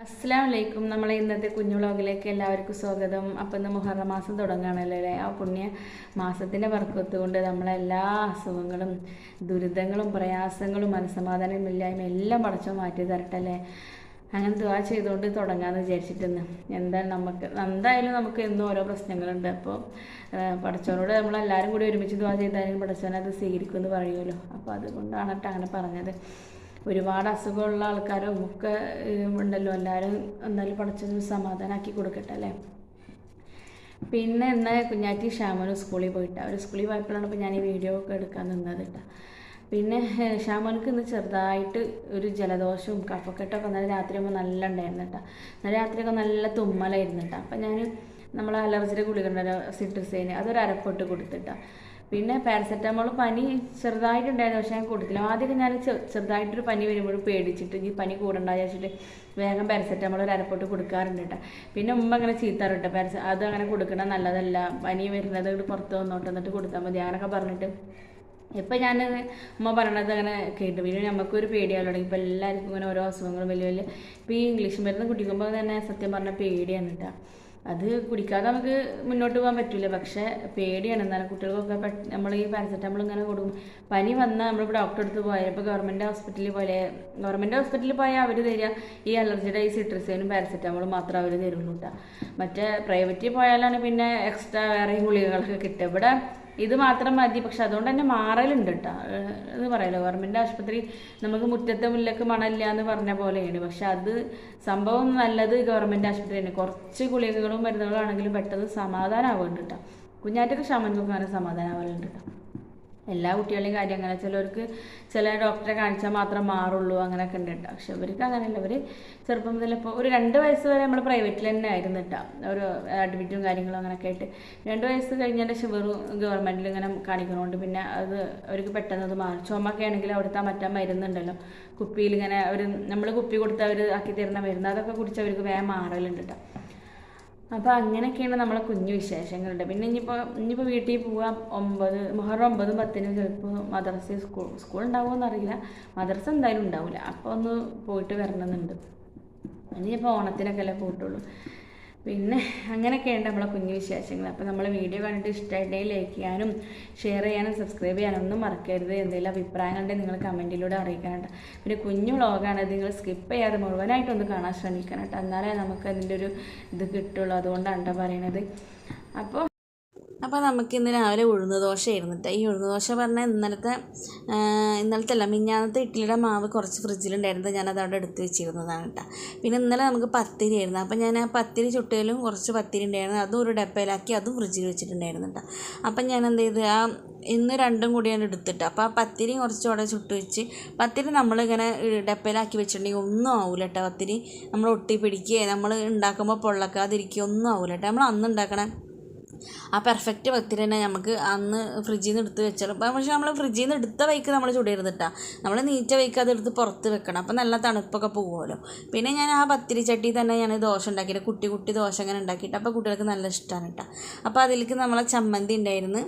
അസ്സാം വലൈക്കും നമ്മളെ ഇന്നത്തെ കുഞ്ഞു വ്ളോഗിലേക്ക് എല്ലാവർക്കും സ്വാഗതം. അപ്പം ഇന്ന് മുഹറ മാസം തുടങ്ങുകയാണല്ലോ അല്ലേ? ആ പുണ്യ മാസത്തിന്റെ വർക്കത്ത് കൊണ്ട് നമ്മളെ എല്ലാ അസുഖങ്ങളും ദുരിതങ്ങളും പ്രയാസങ്ങളും മനസ്സമാധാനം ഇല്ലായ്മ എല്ലാം പടച്ചോ മാറ്റി തരട്ടെ അല്ലേ? അങ്ങനെ ദുവാ ചെയ്തുകൊണ്ട് തുടങ്ങാമെന്ന് വിചാരിച്ചിട്ടെന്ന്. എന്തായാലും നമുക്ക് എന്തായാലും നമുക്ക് എന്നും ഓരോ പ്രശ്നങ്ങളുണ്ട്. അപ്പോൾ നമ്മൾ നമ്മളെല്ലാവരും കൂടി ഒരുമിച്ച് ദുവാ ചെയ്താലും പഠിച്ചവനെ അത് സ്വീകരിക്കുമെന്ന് പറയുമല്ലോ. അപ്പോൾ അതുകൊണ്ടാണ് കേട്ടോ അങ്ങനെ പറഞ്ഞത്. ഒരുപാട് അസുഖമുള്ള ആൾക്കാരും ഒക്കെ ഉണ്ടല്ലോ. എല്ലാവരും എന്തായാലും പടച്ചൊരു സമാധാനമാക്കി കൊടുക്കട്ടെ അല്ലേ? പിന്നെ ഇന്ന് കുഞ്ഞാറ്റി ഷാമോന് സ്കൂളിൽ പോയിട്ട്. ഒരു സ്കൂളിൽ പോയപ്പോഴാണ് ഇപ്പോൾ ഞാൻ ഈ വീഡിയോ ഒക്കെ എടുക്കാൻ നിന്നത് കേട്ടോ പിന്നെ ഷാമോനക്ക് ഇന്ന് ചെറുതായിട്ട് ഒരു ജലദോഷവും കഫക്കെട്ടൊക്കെ ഇന്നലെ രാത്രിയാകുമ്പോൾ നല്ല ഉണ്ടായിരുന്നു കേട്ടോ. ഇന്നലെ രാത്രിയൊക്കെ നല്ല തുമ്മലായിരുന്നു കേട്ടോ. അപ്പം ഞാൻ നമ്മൾ അലർജിയുടെ ഗുളിക ഉണ്ടല്ലോ സിട്രസേന് അതൊരു അരപ്പൊട്ട് കൊടുത്തിട്ടാ പിന്നെ പാരസെറ്റമോൾ പനി ചെറുതായിട്ടുണ്ടായിരുന്നു പക്ഷേ ഞാൻ കൊടുത്തില്ല. ആദ്യമൊക്കെ ഞാൻ ചെറുതായിട്ടൊരു പനി വരുമ്പോഴും പേടിച്ചിട്ട് ഈ പനി കൂടണ്ട വിചാരിച്ചിട്ട് വേഗം പാരസെറ്റമോൾ ഒരു അരപ്പൊട്ട് കൊടുക്കാറുണ്ട് കേട്ടോ. പിന്നെ ഉമ്മ അങ്ങനെ ചീത്താറുണ്ട് പാരസെ അത് അങ്ങനെ കൊടുക്കണം നല്ലതല്ല പനി വരുന്നത് പുറത്ത് വന്നോട്ട് എന്നിട്ട് കൊടുത്താൽ മതി ഞാനൊക്കെ പറഞ്ഞിട്ട് ഇപ്പം ഞാൻ അമ്മ പറയണത് അങ്ങനെ കേട്ടു. പിന്നെ നമുക്കൊരു പേടിയാവും തുടങ്ങി ഇപ്പം എല്ലാവർക്കും ഇങ്ങനെ ഓരോ അസുഖങ്ങളും വലിയ വലിയ ഇപ്പം ഈ ഇംഗ്ലീഷ് മരുന്ന് കുടിക്കുമ്പോൾ തന്നെ സത്യം പറഞ്ഞാൽ പേടിയാണ് കേട്ടോ അത് കുടിക്കാതെ നമുക്ക് മുന്നോട്ട് പോകാൻ പറ്റില്ല പക്ഷേ പേടിയാണ്. എന്നാലും കുട്ടികൾക്കൊക്കെ നമ്മൾ ഈ പാരസെറ്റമോൾ ഇങ്ങനെ കൊടുക്കും. പനി വന്നാൽ നമ്മളിപ്പോൾ ഡോക്ടറെ അടുത്ത് പോയാൽ ഇപ്പോൾ ഗവൺമെന്റ് ഹോസ്പിറ്റലിൽ പോലെ ഗവൺമെന്റ് ഹോസ്പിറ്റലിൽ പോയാൽ അവർ തരിക ഈ അലർജിയുടെ ഈ സിട്രസേനും പാരസെറ്റമോളും മാത്രം അവർ തരുള്ളൂ കേട്ടോ മറ്റേ പ്രൈവറ്റിൽ പോയാലാണ് പിന്നെ എക്സ്ട്രാ വേറെ ഗുളികകളൊക്കെ കിട്ടുക. ഇവിടെ ഇത് മാത്രം മതി. പക്ഷെ അതുകൊണ്ട് തന്നെ മാറലുണ്ട് കേട്ടോ എന്ന് പറയല്ലോ ഗവൺമെന്റ് ആശുപത്രി നമുക്ക് മുറ്റത്തെ മുല്ലക്ക് മണമില്ല എന്ന് പറഞ്ഞ പോലെയാണ്. പക്ഷെ അത് സംഭവം നല്ലത് ഗവൺമെന്റ് ആശുപത്രി തന്നെ കുറച്ച് ഗുളികകളും മരുന്നുകളും ആണെങ്കിലും പെട്ടെന്ന് സമാധാനമാവുന്നുണ്ട് കേട്ടോ കുഞ്ഞാറ്റൊക്കെ ഷമൻകൊക്കെ സമാധാനം സമാധാനമാവലുണ്ട് കേട്ടോ എല്ലാ കുട്ടികളുടെയും കാര്യം അങ്ങനെ ചിലവർക്ക് ചില ഡോക്ടറെ കാണിച്ചാൽ മാത്രം മാറുള്ളൂ അങ്ങനെയൊക്കെ ഉണ്ട് കേട്ടോ. പക്ഷെ ഇവർക്ക് അങ്ങനെയല്ല. അവർ ചെറുപ്പം മുതൽ ഇപ്പോൾ ഒരു രണ്ട് വയസ്സ് വരെ നമ്മൾ പ്രൈവറ്റിൽ തന്നെ ആയിരുന്നു കേട്ടോ. ഒരു അഡ്മിറ്റും കാര്യങ്ങളും അങ്ങനെയൊക്കെ ആയിട്ട്. രണ്ട് വയസ്സ് കഴിഞ്ഞതിന്റെ ഷുഗർ ഗവൺമെന്റിൽ ഇങ്ങനെ കാണിക്കുന്നതുകൊണ്ട് പിന്നെ അത് അവർക്ക് പെട്ടെന്ന് അത് മാറും. ചുമക്കെ ആണെങ്കിൽ അവിടുത്തെ മറ്റേ മരുന്നുണ്ടല്ലോ. കുപ്പിയിൽ ഇങ്ങനെ അവർ നമ്മൾ കുപ്പി കൊടുത്ത് അവർ ആക്കി തരുന്ന മരുന്ന്. അതൊക്കെ കുടിച്ച് അവർക്ക് വേഗം മാറലുണ്ട് കേട്ടോ. അപ്പോൾ അങ്ങനെയൊക്കെയാണ് നമ്മളെ കുഞ്ഞു വിശേഷങ്ങളുണ്ട്. പിന്നെ ഇനിയിപ്പോൾ ഇനിയിപ്പോൾ വീട്ടിൽ പോവാം ഒമ്പത് മുഹറം ഒമ്പതും പത്തിനും ചിലപ്പോൾ മദ്രസ സ്കൂൾ സ്കൂൾ ഉണ്ടാവുമോ അറിയില്ല മദ്രസ എന്തായാലും ഉണ്ടാവില്ല അപ്പോൾ ഒന്ന് പോയിട്ട് വരണമെന്നുണ്ട്. ഇനിയിപ്പോൾ ഓണത്തിനൊക്കെ അല്ലേ പോയിട്ടുള്ളൂ പിന്നെ അങ്ങനെയൊക്കെയുണ്ട് നമ്മളെ കുഞ്ഞു വിശേഷങ്ങൾ. അപ്പോൾ നമ്മൾ വീഡിയോ കണ്ടിട്ട് ഇഷ്ടമായിട്ടുണ്ടെങ്കിൽ ലൈക്ക് ചെയ്യാനും ഷെയർ ചെയ്യാനും സബ്സ്ക്രൈബ് ചെയ്യാനും ഒന്നും മറക്കരുത്. എന്തെങ്കിലും അഭിപ്രായങ്ങളുണ്ടെങ്കിൽ നിങ്ങൾ കമന്റിലൂടെ അറിയിക്കാനുണ്ട് പിന്നെ കുഞ്ഞു വ്ളോഗാണ് നിങ്ങൾ സ്കിപ്പ് ചെയ്യാതെ മുഴുവനായിട്ടൊന്ന് കാണാൻ ശ്രമിക്കണം കേട്ടോ. എന്നാലേ നമുക്ക് അതിന്റെ ഒരു ഇത് കിട്ടുള്ളൂ. അതുകൊണ്ടാണ് കേട്ടോ പറയണത്. അപ്പോൾ അപ്പോൾ നമുക്ക് ഇന്ന് രാവിലെ ഉഴുന്ന് ദോശയായിരുന്നു കേട്ടോ ഈ ഉഴുന്ന് ദോശ പറഞ്ഞാൽ ഇന്നലത്തെ ഇന്നലത്തെ അല്ല മിഞ്ഞാന്നത്തെ ഇഡ്ഡലിയുടെ മാവ് കുറച്ച് ഫ്രിഡ്ജിലുണ്ടായിരുന്നത് ഞാനത് അവിടെ എടുത്ത് വെച്ചിരുന്നതാണ് കേട്ടോ. പിന്നെ ഇന്നലെ നമുക്ക് പത്തിരി ആയിരുന്നു. അപ്പോൾ ഞാൻ ആ പത്തിരി ചുട്ടയിലും കുറച്ച് പത്തിരി ഉണ്ടായിരുന്നു. അതും ഒരു ഡപ്പയിലാക്കി അതും ഫ്രിഡ്ജിൽ വെച്ചിട്ടുണ്ടായിരുന്നു കേട്ടോ. അപ്പം ഞാൻ എന്ത് ചെയ്ത് ആ ഇന്ന് രണ്ടും കൂടി ഞാൻ എടുത്തിട്ട് അപ്പോൾ ആ പത്തിരി കുറച്ച് അവിടെ ചുട്ട് വെച്ച് പത്തിരി നമ്മളിങ്ങനെ ഡപ്പയിലാക്കി വെച്ചിട്ടുണ്ടെങ്കിൽ ഒന്നും ആവില്ല കേട്ടോ പത്തിരി. നമ്മൾ ഒട്ടി പിടിക്കുകയോ നമ്മൾ ഉണ്ടാക്കുമ്പോൾ പൊള്ളക്കാതിരിക്കുകയോ ഒന്നും ആവില്ല കേട്ടോ. നമ്മൾ അന്ന് ഉണ്ടാക്കണ ആ പെർഫെക്റ്റ് പത്തിരി തന്നെ നമുക്ക് അന്ന് ഫ്രിഡ്ജിൽ നിന്ന് എടുത്ത് വെച്ചാലും. അപ്പം പക്ഷേ നമ്മൾ ഫ്രിഡ്ജിൽ നിന്ന് എടുത്ത വൈക്ക് നമ്മൾ ചുടരുത് കേട്ടോ നമ്മൾ നീറ്റ വൈക്ക് അത് എടുത്ത് പുറത്ത് വെക്കണം. അപ്പം നല്ല തണുപ്പൊക്കെ പോകുമല്ലോ പിന്നെ ഞാൻ ആ പത്തിരി ചട്ടി തന്നെ ഞാൻ ദോശ ഉണ്ടാക്കിയിട്ട് കുട്ടി കുട്ടി ദോശ അങ്ങനെ ഉണ്ടാക്കിയിട്ട് അപ്പോൾ കുട്ടികൾക്ക് നല്ല ഇഷ്ടമാണ് കേട്ടോ അപ്പോൾ അതിലേക്ക് നമ്മളെ ചമ്മന്തി ഉണ്ടായിരുന്നു.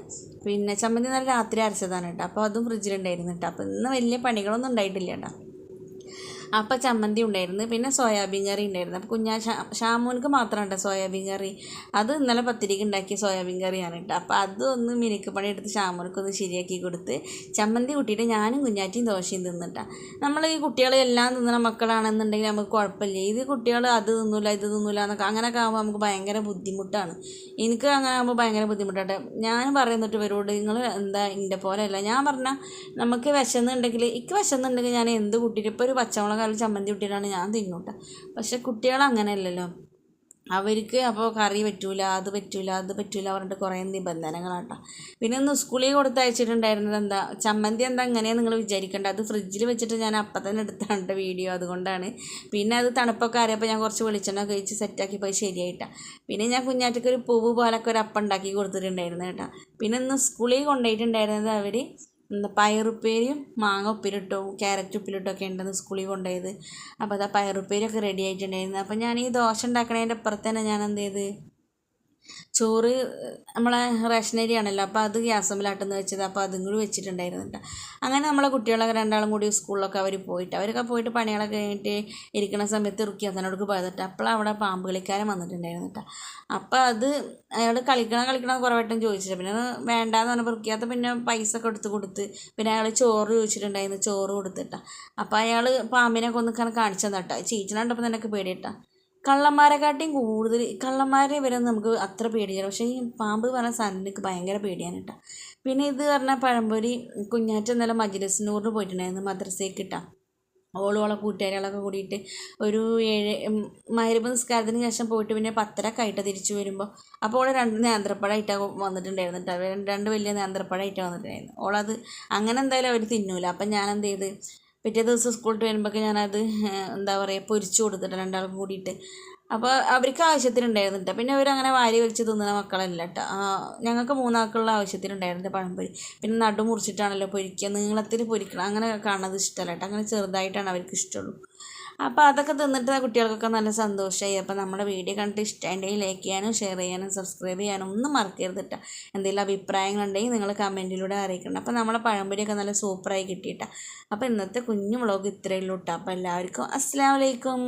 പിന്നെ ചമ്മന്തി നല്ല രാത്രി അരച്ചതാണ് കേട്ടോ അപ്പോൾ അതും ഫ്രിഡ്ജിലുണ്ടായിരുന്നു കേട്ടോ അപ്പോൾ ഇന്ന് വലിയ പണികളൊന്നും ഉണ്ടായിട്ടില്ല കേട്ടോ അപ്പോൾ ചമ്മന്തി ഉണ്ടായിരുന്നു പിന്നെ സോയാബീൻ കറി ഉണ്ടായിരുന്നു. അപ്പോൾ കുഞ്ഞാ ഷാമോനക്ക് മാത്രം മാത്രമാണ് സോയാബീൻ കറി. അത് ഇന്നലെ പത്തിരിക്ക് ഉണ്ടാക്കിയ സോയാബീൻ കറിയാണ് കേട്ടോ. അപ്പോൾ അതൊന്ന് മിനുക്ക് പണി എടുത്ത് ഷാമോനക്കൊന്ന് ശരിയാക്കി കൊടുത്ത് ചമ്മന്തി കൂട്ടിയിട്ട് ഞാനും കുഞ്ഞാറ്റിയും ദോശയും തിന്നിട്ടാ. നമ്മൾ ഈ കുട്ടികളെ എല്ലാം തിന്നുന്ന മക്കളാണെന്നുണ്ടെങ്കിൽ നമുക്ക് കുഴപ്പമില്ല. ഇത് കുട്ടികൾ അത് തിന്നൂല ഇത് തിന്നൂല എന്നൊക്കെ അങ്ങനെയൊക്കെ ആകുമ്പോൾ നമുക്ക് ഭയങ്കര ബുദ്ധിമുട്ടാണ്. എനിക്ക് അങ്ങനെ ആകുമ്പോൾ ഭയങ്കര ബുദ്ധിമുട്ടാട്ടെ. ഞാൻ പറയുന്നിട്ട് ഇവരോട് നിങ്ങൾ എന്താ എന്റെ പോലെയല്ല. ഞാൻ പറഞ്ഞാൽ നമുക്ക് വിശന്നുണ്ടെങ്കിൽ ഇക്ക് വിശന്നുണ്ടെങ്കിൽ ഞാൻ എന്ത് കൂട്ടിയിട്ട് ഇപ്പോൾ ഒരു പച്ചമുളക് അതിൽ ചമ്മന്തി കുട്ടിയിലാണ് ഞാൻ തിന്നൂട്ട. പക്ഷെ കുട്ടികൾ അങ്ങനെയല്ലല്ലോ അവർക്ക് അപ്പോൾ കറി പറ്റൂല അത് പറ്റൂല അത് പറ്റൂല പറഞ്ഞിട്ട് കുറേ നിബന്ധനകളാട്ടോ. പിന്നെ ഒന്ന് സ്കൂളിൽ കൊടുത്തയച്ചിട്ടുണ്ടായിരുന്നത് എന്താ ചമ്മന്തി എന്താ എങ്ങനെയാണ് നിങ്ങൾ വിചാരിക്കേണ്ട? അത് ഫ്രിഡ്ജിൽ വെച്ചിട്ട് ഞാൻ അപ്പം തന്നെ എടുത്താണ് വീഡിയോ അതുകൊണ്ടാണ്. പിന്നെ അത് തണുപ്പൊക്കെ അറിയപ്പോൾ ഞാൻ കുറച്ച് വെളിച്ചെണ്ണ കഴിച്ച് സെറ്റാക്കി പോയി ശരിയായിട്ടാ. പിന്നെ ഞാൻ കുഞ്ഞാറ്റയ്ക്ക് ഒരു പൂവ് പോലൊക്കെ ഒരു അപ്പം ഉണ്ടാക്കി കൊടുത്തിട്ടുണ്ടായിരുന്നു കേട്ടോ. പിന്നെ ഇന്ന് സ്കൂളിൽ കൊണ്ടുപോയിട്ടുണ്ടായിരുന്നത് അവർ എന്താ പയറുപ്പേരിയും മാങ്ങ ഉപ്പിലിട്ടും ക്യാരറ്റ് ഉപ്പിലിട്ടും ഒക്കെ ഉണ്ടെന്ന് സ്കൂളിൽ കൊണ്ടുപോയത്. അപ്പോൾ അതാ പയറുപ്പേരിയൊക്കെ റെഡി ആയിട്ടുണ്ടായിരുന്നു അപ്പോൾ ഞാൻ ഈ ദോശ ഉണ്ടാക്കണതിന്റെ അപ്പുറത്ത് തന്നെ ഞാൻ എന്ത് ചെയ്ത് ചോറ് നമ്മളെ റേഷനരി ആണല്ലോ അപ്പോൾ അത് ഗ്യാസമ്പിലാട്ടെന്ന് വെച്ചത് അപ്പോൾ അതും കൂടി വെച്ചിട്ടുണ്ടായിരുന്നു കേട്ടോ. അങ്ങനെ നമ്മളെ കുട്ടികളൊക്കെ രണ്ടാളും കൂടി സ്കൂളിലൊക്കെ അവർ പോയിട്ട് അവരൊക്കെ പോയിട്ട് പണികളൊക്കെ കഴിഞ്ഞിട്ട് ഇരിക്കുന്ന സമയത്ത് റുക്കിയാത്തനോട് പോയതിട്ട് അപ്പോൾ അവിടെ പാമ്പ് കളിക്കാരൻ വന്നിട്ടുണ്ടായിരുന്നു കേട്ടോ. അപ്പോൾ അത് അയാൾ കളിക്കണം കളിക്കണം കുറേ വട്ടം ചോദിച്ചിട്ട് പിന്നെ വേണ്ടാന്ന് പറഞ്ഞപ്പോൾ റുക്കിയാത്ത പിന്നെ പൈസ ഒക്കെ എടുത്ത് കൊടുത്ത് പിന്നെ അയാൾ ചോറ് ചോദിച്ചിട്ടുണ്ടായിരുന്നു ചോറ് കൊടുത്തിട്ടാണ് അപ്പോൾ അയാൾ പാമ്പിനെ കൊന്നിക്കാൻ കാണിച്ചു തന്നെ കേട്ടോ. കണ്ടപ്പോൾ നിനക്ക് പേടിയിട്ടാ കള്ളന്മാരെക്കാട്ടിയും കൂടുതൽ കള്ളന്മാരെ വരെ നമുക്ക് അത്ര പേടിയില്ല പക്ഷേ ഈ പാമ്പ് പറഞ്ഞ സാധനം എനിക്ക് ഭയങ്കര പേടിയാണ് കേട്ടോ. പിന്നെ ഇത് പറഞ്ഞാൽ പഴംപൊരി കുഞ്ഞാറ്റ ഇന്നലെ മജ്ലിസിനൂറിന് പോയിട്ടുണ്ടായിരുന്നു മദ്രസയ്ക്ക് ഇട്ടാ ഓളോളെ കൂട്ടുകാരികളൊക്കെ കൂടിയിട്ട് ഒരു ഏഴ് മഹരിബ് നിസ്കാരത്തിന് ശേഷം പോയിട്ട് പിന്നെ പത്തരക്കായിട്ട് തിരിച്ചു വരുമ്പോൾ അപ്പോൾ ഓളെ രണ്ട് നേന്ത്രപ്പഴമായിട്ടാണ് വന്നിട്ടുണ്ടായിരുന്നു കേട്ടോ. രണ്ട് വലിയ നേന്ത്രപ്പഴമായിട്ടാണ് വന്നിട്ടുണ്ടായിരുന്നു. ഓളത് അങ്ങനെ എന്തായാലും അവർ തിന്നൂല. അപ്പം ഞാൻ എന്ത് ചെയ്ത് പിറ്റേ ദിവസം സ്കൂളിൽ വരുമ്പോഴേക്ക് ഞാനത് എന്താ പറയുക പൊരിച്ചു കൊടുത്തിട്ട് രണ്ടാൾക്കും കൂടിയിട്ട്. അപ്പോൾ അവർക്ക് ആവശ്യത്തിനുണ്ടായിരുന്നു പിന്നെ അവരങ്ങനെ വാരി വലിച്ച് തിന്നുന്ന മക്കളല്ല കേട്ടോ ഞങ്ങൾക്ക് മൂന്നാൾക്കുള്ള ആവശ്യത്തിനുണ്ടായിരുന്നു പഴംപൊരി. പിന്നെ നടു മുറിച്ചിട്ടാണല്ലോ പൊരിക്കുക നീളത്തിൽ പൊരിക്കണം അങ്ങനെ കാണുന്നത് ഇഷ്ടമല്ല കേട്ടോ അങ്ങനെ ചെറുതായിട്ടാണ് അവർക്ക് ഇഷ്ടമുള്ളൂ. അപ്പോൾ അതൊക്കെ തിന്നിട്ട് കുട്ടികൾക്കൊക്കെ നല്ല സന്തോഷമായി അപ്പോൾ നമ്മുടെ വീഡിയോ കണ്ടിട്ട് ഇഷ്ടമുണ്ടെങ്കിൽ ലൈക്ക് ചെയ്യാനും ഷെയർ ചെയ്യാനും സബ്സ്ക്രൈബ് ചെയ്യാനും ഒന്നും മറക്കരുത് കേട്ടോ എന്തെങ്കിലും അഭിപ്രായങ്ങളുണ്ടെങ്കിൽ നിങ്ങൾ കമന്റിലൂടെ അറിയിക്കണം. അപ്പോൾ നമ്മളെ പഴംപൊരിയൊക്കെ നല്ല സൂപ്പറായി കിട്ടിയിട്ടാണ് അപ്പോൾ ഇന്നത്തെ കുഞ്ഞു വ്ളോഗ് ഇത്രയേ ഉള്ളൂ കേട്ടോ അപ്പോൾ എല്ലാവർക്കും അസ്സാം വലൈക്കും